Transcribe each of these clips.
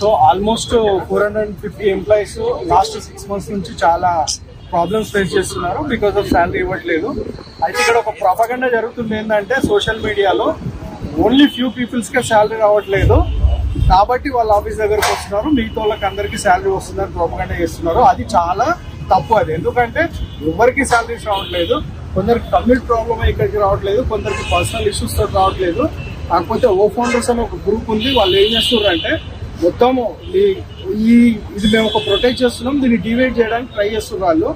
So almost four hundred and fifty employees last six months నుంచి చాలా problems face చేస్తున్నారు. Because of salary ఇవ్వట్లేదు. అయితే ఇక్కడ ఒక ప్రపగండ జరుగుతుంది ఏంటంటే సోషల్ మీడియాలో ఓన్లీ ఫ్యూ పీపుల్స్కే శాలరీ రావట్లేదు. కాబట్టి వాళ్ళ ఆఫీస్ దగ్గరకు వస్తున్నారు. మిగతా వాళ్ళకి అందరికీ శాలరీ వస్తుందని ప్రపగండ చేస్తున్నారు. అది చాలా తప్పు అది. ఎందుకంటే ఎవరికి శాలరీస్ రావట్లేదు. కొందరికి తమిళ్ ప్రాబ్లమ్ ఇక్కడికి రావట్లేదు కొందరికి పర్సనల్ ఇష్యూస్తో రావట్లేదు. కాకపోతే ఓ ఫౌండర్స్ అని ఒక గ్రూప్ ఉంది వాళ్ళు ఏం చేస్తున్నారు అంటే మొత్తం ఈ ఇది మేము ఒక ప్రొటెక్ట్ చేస్తున్నాం దీన్ని డివైడ్ చేయడానికి ట్రై చేస్తున్నారు వాళ్ళు.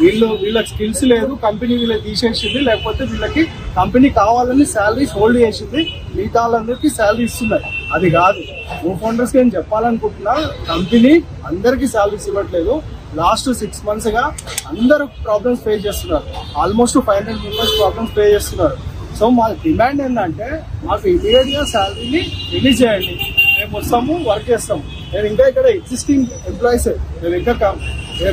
వీళ్ళు వీళ్ళకి స్కిల్స్ లేదు కంపెనీ వీళ్ళకి తీసేసింది లేకపోతే వీళ్ళకి కంపెనీ కావాలని శాలరీస్ హోల్డ్ చేసింది మిగతా వాళ్ళందరికీ శాలరీ ఇస్తున్నారు. అది కాదు. ఓ ఫౌండర్స్కి నేను చెప్పాలనుకుంటున్నా కంపెనీ అందరికీ శాలరీస్ ఇవ్వట్లేదు. లాస్ట్ సిక్స్ మంత్స్గా అందరూ ప్రాబ్లమ్స్ ఫేస్ చేస్తున్నారు. Almost five hundred members problems face చేస్తున్నారు. సో మా డిమాండ్ ఏంటంటే మాకు ఇమీడియట్ శాలరీని రిలీజ్ చేయండి. మేము వస్తాము వర్క్ చేస్తాము. నేను ఇంకా ఇక్కడ ఎగ్జిస్టింగ్ ఎంప్లాయీస్ నేను ఇంకా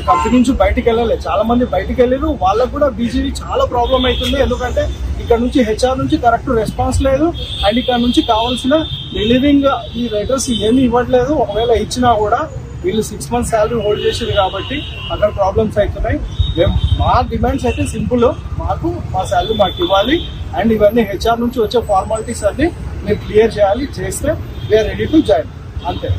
కంపెనీ నుంచి బయటికి వెళ్ళలేదు చాలా మంది బయటికి వెళ్ళారు వాళ్ళకు కూడా బీజీవీ చాలా ప్రాబ్లం అవుతుంది. ఎందుకంటే ఇక్కడ నుంచి హెచ్ఆర్ నుంచి కరెక్ట్ రెస్పాన్స్ లేదు. అండ్ ఇక్కడ నుంచి కావాల్సిన రిలీవింగ్ ఈ రైటర్స్ ఏమీ ఇవ్వట్లేదు. ఒకవేళ ఇచ్చినా కూడా వీళ్ళు సిక్స్ మంత్స్ శాలరీ హోల్డ్ చేసింది కాబట్టి అక్కడ ప్రాబ్లమ్స్ అవుతున్నాయి మేము మా డిమాండ్స్ అయితే సింపుల్ మాకు మా శాలరీ మాకు ఇవ్వాలి. అండ్ ఇవన్నీ హెచ్ఆర్ నుంచి వచ్చే ఫార్మాలిటీస్ అన్ని మీరు క్లియర్ చేయాలి. చేస్తే వీఆర్ రెడీ టు జాయిన్ అంతే.